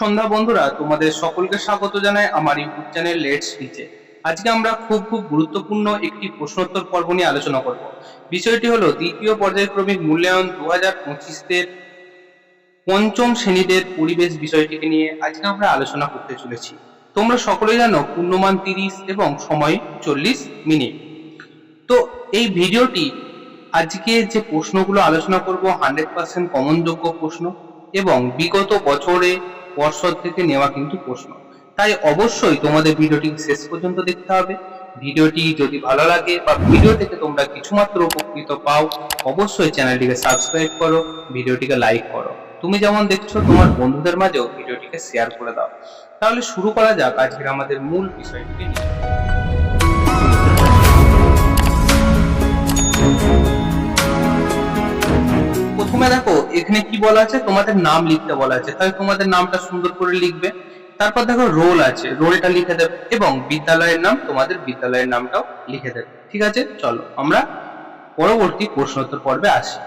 সন্ধ্যা বন্ধুরা, তোমাদের সকলকে স্বাগত জানাই আমার ইউটিউব চ্যানেল লেটস স্পিচে আজকে আমরা খুব খুব গুরুত্বপূর্ণ একটি প্রশ্নোত্তর পর্ব নিয়ে আলোচনা করব। বিষয়টি হলো, দ্বিতীয় পর্যায়ক্রমিক মূল্যায়ন দু হাজার পঁচিশের পঞ্চম শ্রেণীদের পরিবেশ বিষয়টিকে নিয়ে আজকে আমরা আলোচনা করতে চলেছি। তোমরা সকলেই জানো, পূর্ণমান তিরিশ এবং সময় চল্লিশ মিনিট। তো, এই ভিডিওটি আজকে যে প্রশ্নগুলো আলোচনা করব, হান্ড্রেড পার্সেন্ট কমনযোগ্য প্রশ্ন এবং বিগত বছরে পর্ষদ থেকে নেওয়া কিন্তু প্রশ্ন। তাই অবশ্যই তোমাদের ভিডিওটি শেষ পর্যন্ত দেখতে হবে। ভিডিওটি যদি ভালো লাগে বা ভিডিও থেকে তোমরা কিছুমাত্র উপকৃত পাও, অবশ্যই চ্যানেলটিকে সাবস্ক্রাইব করো, ভিডিওটিকে লাইক করো। তুমি যেমন দেখছ, তোমার বন্ধুদের মাঝেও ভিডিওটিকে শেয়ার করে দাও। তাহলে শুরু করা যাক আজকের আমাদের মূল বিষয়টিকে নিয়ে। প্রথমে দেখো এখানে কি বলা আছে? তোমাদের নাম লিখতে বলা আছে। তাহলে তোমাদের নামটা সুন্দর করে লিখবে। তারপর দেখো রোল আছে। রোলটা লিখে দেবে এবং বিদ্যালয়ের নাম, তোমাদের বিদ্যালয়ের নামটাও লিখে দেবে। ঠিক আছে? চলো, আমরা পরবর্তী প্রশ্নোত্তর পর্বে আসি।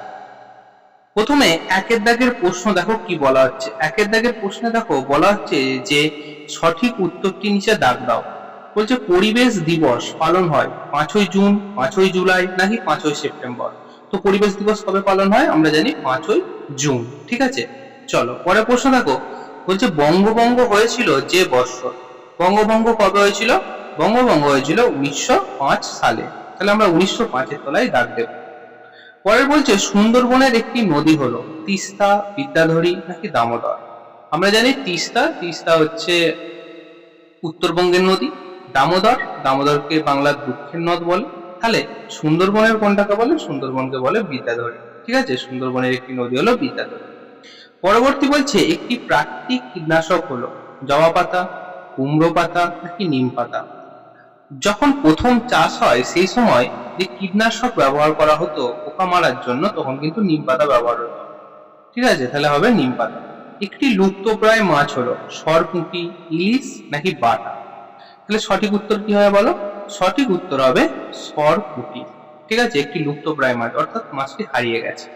প্রথমে একের দাগের প্রশ্ন দেখো কি বলা হচ্ছে। একের দাগের প্রশ্নে দেখো, বলা হচ্ছে যে সঠিক উত্তরটি নিচে দাগ দাও। বলছে, পরিবেশ দিবস পালন হয় পাঁচই জুন, পাঁচই জুলাই নাকি পাঁচই সেপ্টেম্বর? তো পরিবেশ দিবস কবে পালন হয়? আমরা জানি পাঁচই জুন। ঠিক আছে? চলো, পরের প্রশ্ন দেখো। বলছে, বঙ্গভঙ্গ হয়েছিল যে বৎসর? বঙ্গভঙ্গ কবে হয়েছিল? বঙ্গভঙ্গ হয়েছিল উনিশশো পাঁচ সালে। তাহলে আমরা উনিশশো পাঁচের তলায় দাগ দেব। পরের বলছে, সুন্দরবনের একটি নদী হলো, তিস্তা বিদ্যাধরী নাকি দামোদর? আমরা জানি তিস্তা তিস্তা হচ্ছে উত্তরবঙ্গের নদী। দামোদর, দামোদরকে বাংলার দুঃখের নদ বলে। তাহলে সুন্দরবনের কোনটাকে বলে? সুন্দরবনকে বলে বিদ্যাধরী। ঠিক আছে? সুন্দরবনের একটি নদী হলো বিদ্যাধরী। পরবর্তী বলছে, একটি প্রাকৃতিক কীটনাশক হলো জবা পাতা, কুমড়ো পাতা নাকি নিম পাতা। যখন প্রথম চাষ হয়, সেই সময় যে কীটনাশক ব্যবহার করা হতো পোকা মারার জন্য, তখন কিন্তু নিম পাতা ব্যবহার হতো। ঠিক আছে? তাহলে হবে নিম পাতা। একটি লুপ্তপ্রায় মাছ হলো সরপুঁটি, ইলিশ নাকি বাটা। তাহলে সঠিক উত্তর কি হবে বলো? সঠিক উত্তর হবে সরপুঁটি ঠিক আছে? একটি লুপ্তপ্রায় মাছ অর্থাৎ মাছটি হারিয়ে গেছে।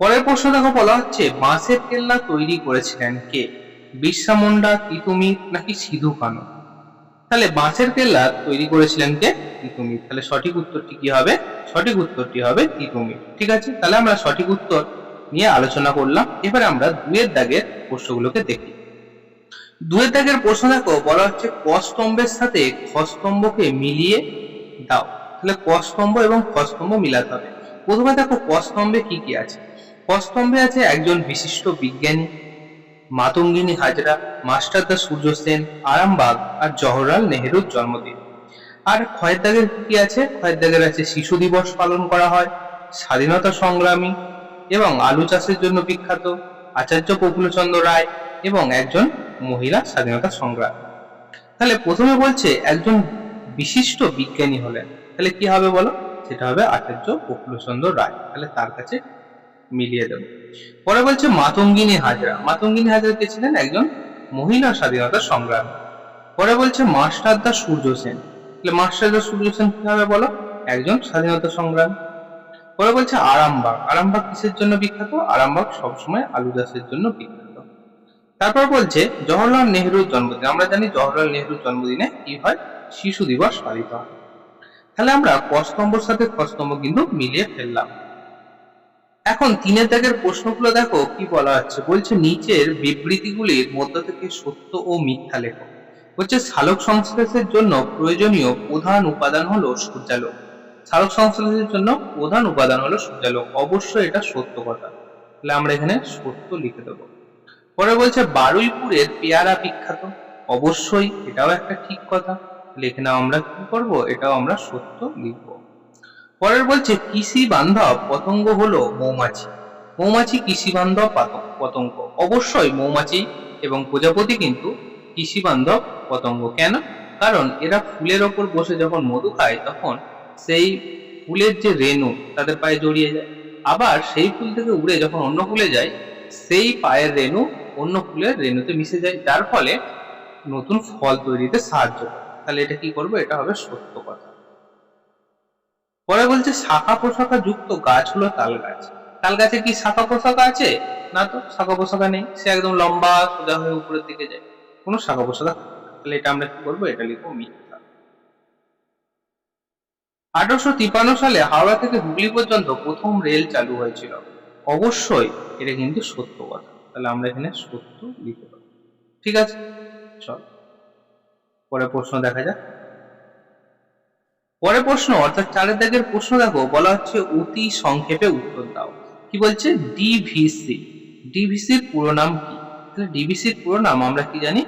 পরের প্রশ্ন দেখো, বলা হচ্ছে, বাঁশের কেল্লা তৈরি করেছিলেন কে? বিরসা মুন্ডা তিতুমির নাকি সিধু কানু? তাহলে বাঁশের কেল্লা তৈরি করেছিলেন কে? তিতুমির তাহলে সঠিক উত্তরটি কি হবে? সঠিক উত্তরটি হবে তিতুমির ঠিক আছে? তাহলে আমরা সঠিক উত্তর নিয়ে আলোচনা করলাম। এবারে আমরা দুয়ের দাগের প্রশ্নগুলোকে দেখি। দুয়ের দাগের প্রশ্ন দেখো বলা হচ্ছে কস্তম্ভের সাথে খস্তম্ভকে মিলিয়ে দাও। তাহলে ক স্তম্ভ এবং খস্তম্ভ মিলাতে হবে। প্রথমে দেখো ক স্তম্ভে কি কি আছে? কস্তম্ভে আছে একজন বিশিষ্ট বিজ্ঞানী, মাতঙ্গিনী হাজরা মাস্টারদা সূর্য সেন আরামবাগ আর জওহরলাল নেহেরুর জন্মদিন। আর ক্ষয়ের দাগের কি আছে? ক্ষয়ের দাগের আছে শিশু দিবস পালন করা হয়, স্বাধীনতা সংগ্রামী এবং আলু চাষের জন্য বিখ্যাত আচার্য প্রফুল্লচন্দ্র রায় এবং একজন মহিলা স্বাধীনতা সংগ্রাম। তাহলে প্রথমে বলছে একজন বিশিষ্ট বিজ্ঞানী হলেন। তাহলে কি হবে বলো? সেটা হবে আচার্য প্রফুল্লচন্দ্র রায়। তাহলে তার কাছে মিলিয়ে দেব। পরে বলছে মাতঙ্গিনী হাজরা। মাতঙ্গিনী হাজরা কে ছিলেন? একজন মহিলা স্বাধীনতা সংগ্রাম। পরে বলছে মাস্টারদা সূর্য সেন। তাহলে মাস্টারদা সূর্য সেন কি হবে বলো? একজন স্বাধীনতা সংগ্রাম। পরে বলছে আরামবাগ। আরামবাগ কিসের জন্য বিখ্যাত? আরামবাগ সবসময় আলু চাষের জন্য বিখ্যাত। তারপর বলছে, জওহরলাল নেহরুর জন্মদিন। আমরা জানি জওহরলাল নেহরুর জন্মদিনে কি হয়? শিশু দিবস পালিত হয়। তাহলে আমরা কস্তম্ভর সাথে খস্তম্ভ কিন্তু মিলিয়ে ফেললাম। এখন তিনের দাগের প্রশ্নগুলো দেখো, কি বলা হচ্ছে? বলছে, নিচের বিবৃতিগুলির মধ্য থেকে সত্য ও মিথ্যা লেখো। বলছে সালোক সংশ্লেষের জন্য প্রয়োজনীয় প্রধান উপাদান হলো সূর্যালোক। সালোক সংশ্লেষের জন্য প্রধান উপাদান হলো সূর্যালোক। অবশ্যই এটা সত্য কথা। তাহলে আমরা এখানে সত্য লিখে দেবো। পরে বলছে, বারুইপুরের পেয়ারা বিখ্যাত। অবশ্যই এটাও একটা ঠিক কথা। লিখে নাও আমরা কি করব? এটাও আমরা সত্য লিখব। পরের বলছে, কৃষি বান্ধব পতঙ্গ হলো মৌমাছি। মৌমাছি কৃষি বান্ধব পতঙ্গ অবশ্যই মৌমাছি এবং প্রজাপতি কিন্তু কৃষি বান্ধব পতঙ্গ। কেন? কারণ এরা ফুলের ওপর বসে যখন মধু খায়, তখন সেই ফুলের যে রেণু, তাদের পায়ে জড়িয়ে যায়। আবার সেই ফুল থেকে উড়ে যখন অন্য ফুলে যায়, সেই পায়ের রেণু অন্য ফুলের রেণুতে মিশে যায়, যার ফলে নতুন ফল তৈরিতে সাহায্য করে। তাহলে এটা কি করব? এটা হবে সত্য কথা। পরে বলছে, শাখা প্রশাখা যুক্ত গাছ হলো তাল গাছ। তাল গাছে কি শাখা পোশাকা আছে? না তো, শাখা পোশাকা নেই। সে একদম লম্বা, সোজা হয়ে উপরের দিকে যায়। কোনো শাখা পোশাকা তাহলে এটা আমরা কি করব? এটা লিখব মিথ্যা। আঠারোশো তিপ্পান্ন সালে হাওড়া থেকে হুগলি পর্যন্ত প্রথম রেল চালু হয়েছিল। অবশ্যই এটা কিন্তু সত্য কথা। তাহলে আমরা এখানে সত্য লিখতে পারি ঠিক আছে? চল। পরের প্রশ্ন দেখা যাক। পরের প্রশ্ন, অর্থাৎ চারের দাগের প্রশ্ন দেখো, বলা হচ্ছে অতি সংক্ষেপে উত্তর দাও। কি বলছে? ডিভিসি ডিভিসির পুরো নাম কি? ডিভিসির পুরো নাম আমরা কি জানি?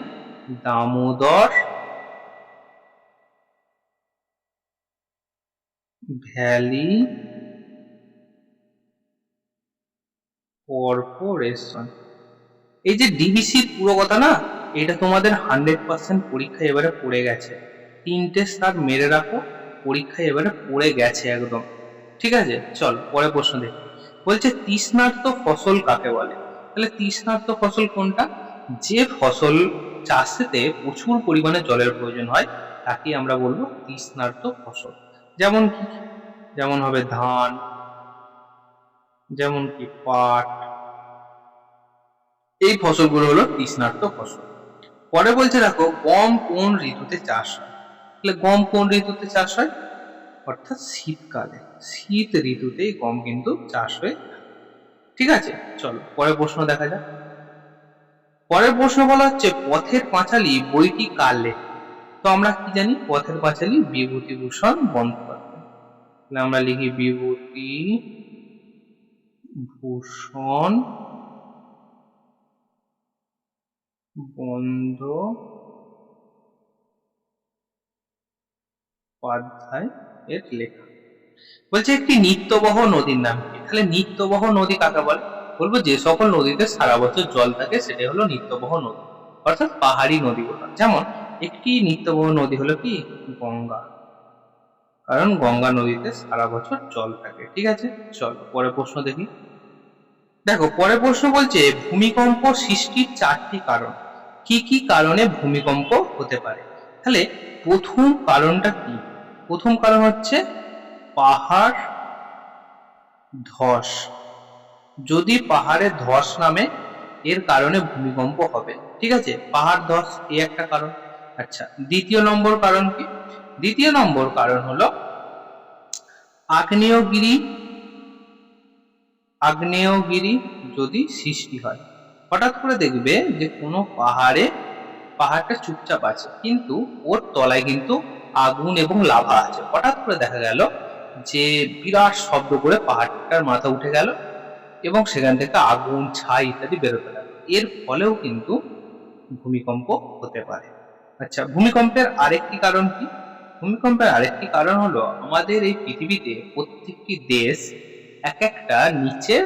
Damodar valley corporation. এই যে ডিবিসির পুরো কথা না, এটা তোমাদের হান্ড্রেড পার্সেন্ট পরীক্ষায় এবারে পড়ে গেছে। তিনটে স্টার মেরে রাখো পরীক্ষায় এবারে পড়ে গেছে একদম। ঠিক আছে? চল, পরে প্রশ্ন দেখি। বলছে, তৃষ্ণার্ত ফসল কাকে বলে? তাহলে তৃষ্ণার্ত ফসল কোনটা? যে ফসল চাষেতে প্রচুর পরিমাণে জলের প্রয়োজন হয়, তাকে আমরা বলব তৃষ্ণার্ত ফসল। যেমন কি? যেমন হবে ধান, যেমন কি পাট এই ফসলগুলো হলো তৃষ্ণার্ত ফসল। পরে বলছে দেখো, গম কোন ঋতুতে চাষ হয়? তাহলে গম কোন ঋতুতে চাষ হয়? অর্থাৎ শীতকালে। শীত ঋতুতেই গম কিন্তু চাষ হয়ে। ঠিক আছে? চলো, পরের প্রশ্ন দেখা যাক। পরের প্রশ্ন বলা হচ্ছে, পথের পাঁচালী বইটি কার লেখা তো আমরা কি জানি? পথের পাঁচালী বিভূতিভূষণ বন্দ্যোপাধ্যায়। তাহলে আমরা লিখি বিভূতি ভূষণ বন্দ্যোপাধ্যায় এর লেখা। বলছে একটি নিত্যবহ নদীর নাম কি? তাহলে নিত্যবহ নদী কাকে বলে? বলব যে সকল নদীতে সারা বছর জল থাকে, সেটাই হলো নিত্যবহ নদী, অর্থাৎ পাহাড়ি নদীগুলো যেমন একটি নিত্যবহ নদী হলো কি? গঙ্গা। কারণ গঙ্গা নদীতে সারা বছর জল থাকে। ঠিক আছে? চল, পরের প্রশ্ন দেখি। দেখো, পরের প্রশ্ন বলছে, ভূমিকম্প সৃষ্টির চারটি কারণ। কি কি কারণে ভূমিকম্প হতে পারে? তাহলে প্রথম কারণটা কি? প্রথম কারণ হচ্ছে পাহাড় ধস। যদি পাহাড়ে ধস নামে, এর কারণে ভূমিকম্প হবে। ঠিক আছে? পাহাড় ধস, এই একটা কারণ। আচ্ছা দ্বিতীয় নম্বর কারণ কি? দ্বিতীয় নম্বর কারণ হলো আগ্নেয়গিরি আগ্নেয়গিরি যদি সৃষ্টি হয় হঠাৎ করে দেখবে যে কোনো পাহাড়ে, পাহাড়টা চুপচাপ আছে, কিন্তু ওর তলায় কিন্তু আগুন এবং লাভা আছে। হঠাৎ করে দেখা গেল যে বিরাট শব্দ করে পাহাড়টার মাথা উঠে গেল এবং সেখান থেকে আগুন, ছাই ইত্যাদি বেরোতে লাগল। এর ফলেও কিন্তু ভূমিকম্প হতে পারে। আচ্ছা ভূমিকম্পের আরেকটি কারণ কি? ভূমিকম্পের আরেকটি কারণ হলো আমাদের এই পৃথিবীতে প্রত্যেকটি দেশ এক একটা নিচে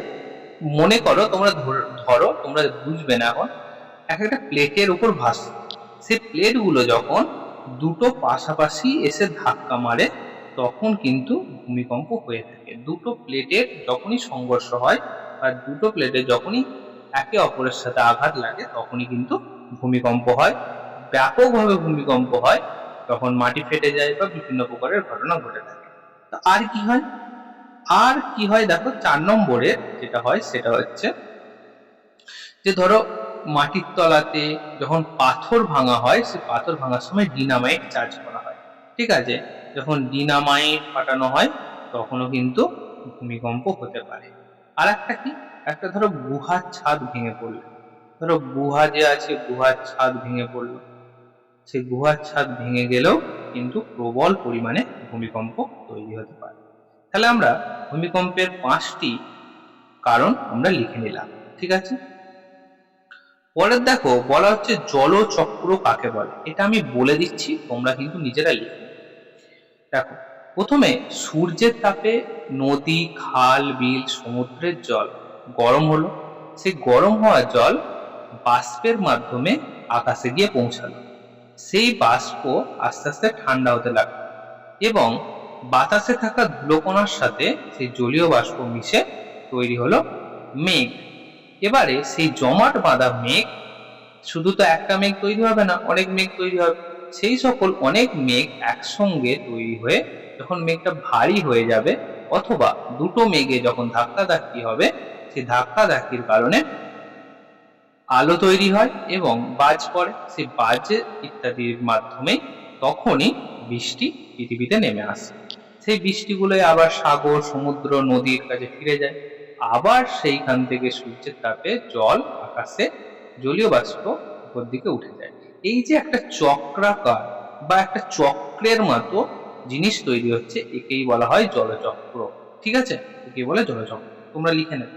মনে করো তোমরা ধর- তোমরা বুঝবে না এখন, এক একটা প্লেটের উপর ভাসছে সেই প্লেটগুলো যখন দুটো পাশাপাশি এসে ধাক্কা মারে, তখন কিন্তু ভূমিকম্প হয়ে থাকে। দুটো প্লেটের যখনই সংঘর্ষ হয় আর দুটো প্লেটে যখনই একে অপরের সাথে আঘাত লাগে, তখনই কিন্তু ভূমিকম্প হয়। ব্যাপকভাবে ভূমিকম্প হয়, তখন মাটি ফেটে যায় বা বিভিন্ন প্রকারের ঘটনা ঘটে থাকে। তো আর কি হয়? আর কি হয় দেখো, চার নম্বরে যেটা হয় সেটা হচ্ছে যে ধরো মাটির তলাতে যখন পাথর ভাঙা হয়, সে পাথর ভাঙার সময় ডিনামাইট চার্জ করা হয়। ঠিক আছে? যখন ডিনামাইট ফাটানো হয়, তখনও কিন্তু ভূমিকম্প হতে পারে। আর একটা কি? একটা ধরো গুহার ছাদ ভেঙে পড়ল। ধরো গুহা যে আছে, গুহার ছাদ ভেঙে পড়ল। সেই গুহার ছাদ ভেঙে গেলেও কিন্তু প্রবল পরিমাণে ভূমিকম্প তৈরি হতে পারে। তাহলে আমরা ভূমিকম্পের পাঁচটি কারণ আমরা লিখে নিলাম, ঠিক আছে? পরের দেখো, বলা হচ্ছে জলচক্র কাকে বলে? এটা আমি বলে দিচ্ছি, তোমরা কিন্তু নিজেরা লিখে। দেখো, প্রথমে সূর্যের তাপে নদী, খাল, বিল, সমুদ্রের জল গরম হলো। সেই গরম হওয়া জল বাষ্পের মাধ্যমে আকাশে গিয়ে পৌঁছালো। সেই বাষ্প আস্তে আস্তে ঠান্ডা হতে লাগল এবং বাতাসে থাকা ধুলোকণার সাথে সেই জলীয় বাষ্প মিশে তৈরি হলো মেঘ। এবারে সেই জমাট বাঁধা মেঘ, শুধু তো একটা মেঘ তৈরি হবে না, অনেক মেঘ তৈরি হবে। সেই সকল অনেক মেঘ একসঙ্গে তৈরি হয়ে যখন মেঘটা ভারী হয়ে যাবে, অথবা দুটো মেঘে যখন ধাক্কা ধাক্কি হবে, সেই ধাক্কা ধাক্কির কারণে আলো তৈরি হয় এবং বাজ পড়ে। সেই বাজ ইত্যাদির মাধ্যমে তখনই বৃষ্টি পৃথিবীতে নেমে আসে। সেই বৃষ্টিগুলোই আবার সাগর, সমুদ্র, নদীর কাছে ফিরে যায়। আবার সেইখান থেকে সূর্যের তাপে জল আকাশে জলীয় বাষ্প উপর দিকে উঠে যায়। এই যে একটা চক্রাকার বা একটা চক্রের মতো জিনিস তৈরি হচ্ছে, একেই বলা হয় জলচক্র। ঠিক আছে? একে বলে জলচক্র। তোমরা লিখে নেবে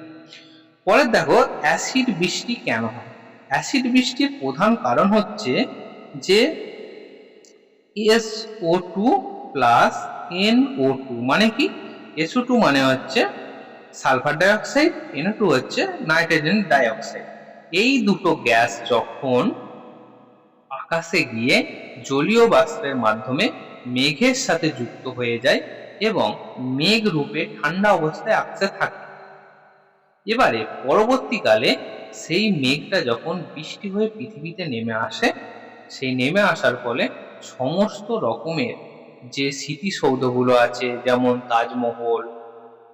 পরে দেখো, অ্যাসিড বৃষ্টি কেন হয়? অ্যাসিড বৃষ্টির প্রধান কারণ হচ্ছে যে S O two plus N O two মানে কি? এসও টু মানে হচ্ছে sulphur dioxide N O two হচ্ছে নাইট্রোজেন ডাইঅক্সাইড এই দুটো গ্যাস যখন আকাশে গিয়ে জলীয় বাষ্পের মাধ্যমে মেঘের সাথে যুক্ত হয়ে যায় এবং মেঘ রূপে ঠান্ডা অবস্থায় আকাশে থাকে। এবারে পরবর্তীকালে সেই মেঘটা যখন বৃষ্টি হয়ে পৃথিবীতে নেমে আসে, সেই নেমে আসার ফলে সমস্ত রকমের যে স্মৃতিসৌধগুলো আছে, যেমন তাজমহল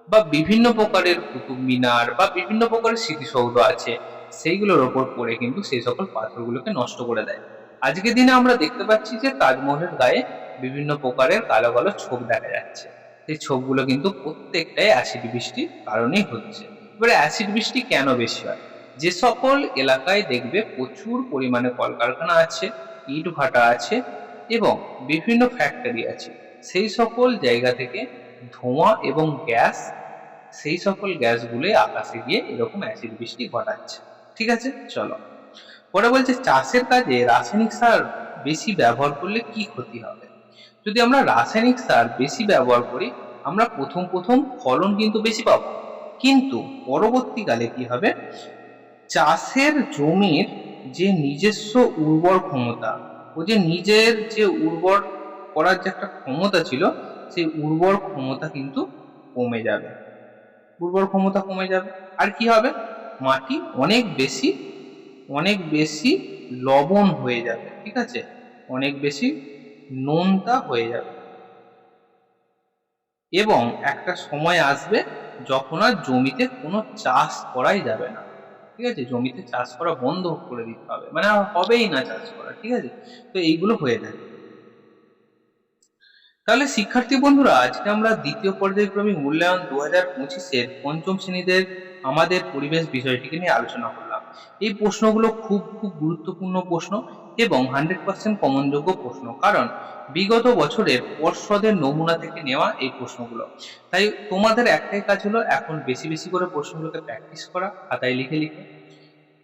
বা বিভিন্ন প্রকারের কুতুব মিনার বা বিভিন্ন প্রকারের স্মৃতিসৌধ আছে, সেইগুলোর ওপর পড়ে কিন্তু সেই সকল পাথরগুলোকে নষ্ট করে দেয়। আজকের দিনে আমরা দেখতে পাচ্ছি যে তাজমহলের গায়ে বিভিন্ন প্রকারের কালো কালো ছোপ দেখা যাচ্ছে। সেই ছোপগুলো কিন্তু প্রত্যেকটাই অ্যাসিড বৃষ্টির কারণেই হচ্ছে। এবারে অ্যাসিড বৃষ্টি কেন বেশি হয়? যে সকল এলাকায় দেখবে প্রচুর পরিমাণে কলকারখানা আছে ইট ভাটা আছে এবং বিভিন্ন ফ্যাক্টরি আছে। সেই সকল জায়গা থেকে ধোঁয়া এবং গ্যাস, সেই সকল গ্যাসগুলো আকাশে গিয়ে এরকম অ্যাসিড বৃষ্টি ঘটাচ্ছে। ঠিক আছে? চলো। পরে বলছে, চাষের কাজে রাসায়নিক সার বেশি ব্যবহার করলে কি ক্ষতি হবে? যদি আমরা রাসায়নিক সার বেশি ব্যবহার করি, আমরা প্রথম প্রথম ফলন কিন্তু বেশি পাবো। কিন্তু পরবর্তীকালে কি হবে? চাষের জমির যে নিজস্ব উর্বর ক্ষমতা ও যে নিজের যে উর্বর করার যে একটা ক্ষমতা ছিল, সেই উর্বর ক্ষমতা কিন্তু কমে যাবে। উর্বর ক্ষমতা কমে যাবে। আর কি হবে? মাটি অনেক বেশি অনেক বেশি লবণ হয়ে যাবে, ঠিক আছে? অনেক বেশি নোনতা হয়ে যাবে। এবং একটা সময় আসবে যখন আর জমিতে কোনো চাষ করাই যাবে না। ঠিক আছে? জমিতে চাষ করা বন্ধ করে দিতে হবে। মানে হবেই না চাষ করা, ঠিক আছে? তো এইগুলো হয়ে থাকে। তাহলে শিক্ষার্থী বন্ধুরা, আজকে আমরা দ্বিতীয় পর্যায়ক্রমে মূল্যায়ন দু হাজার পঁচিশের পঞ্চম শ্রেণীদের আমাদের পরিবেশ বিষয়টিকে নিয়ে আলোচনা করলাম। এই প্রশ্নগুলো খুব খুব গুরুত্বপূর্ণ প্রশ্ন। এবং হান্ড্রেড পার্সেন্ট কমনযোগ্য প্রশ্ন, কারণ বিগত বছরের পর্ষদের নমুনা থেকে নেওয়া এই প্রশ্নগুলো। তাই তোমাদের একটাই কাজ হলো এখন বেশি বেশি করে প্রশ্নগুলোকে প্র্যাকটিস করা, খাতায় লিখে লিখে,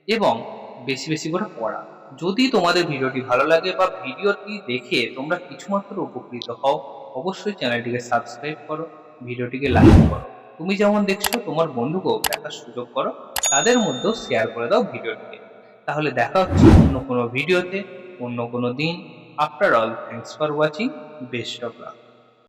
এবং বেশি বেশি করে পড়া। যদি তোমাদের ভিডিওটি ভালো লাগে বা ভিডিওটি দেখে তোমরা কিছুমাত্র উপকৃত হও, অবশ্যই চ্যানেলটিকে সাবস্ক্রাইব করো, ভিডিওটিকে লাইক করো। তুমি যেমন দেখছ, তোমার বন্ধুকেও দেখার সুযোগ করো, তাদের মধ্যেও শেয়ার করে দাও ভিডিওটিকে। তাহলে দেখা হচ্ছে অন্য কোনো ভিডিওতে, অন্য কোনো দিন। After all thanks for watching best of luck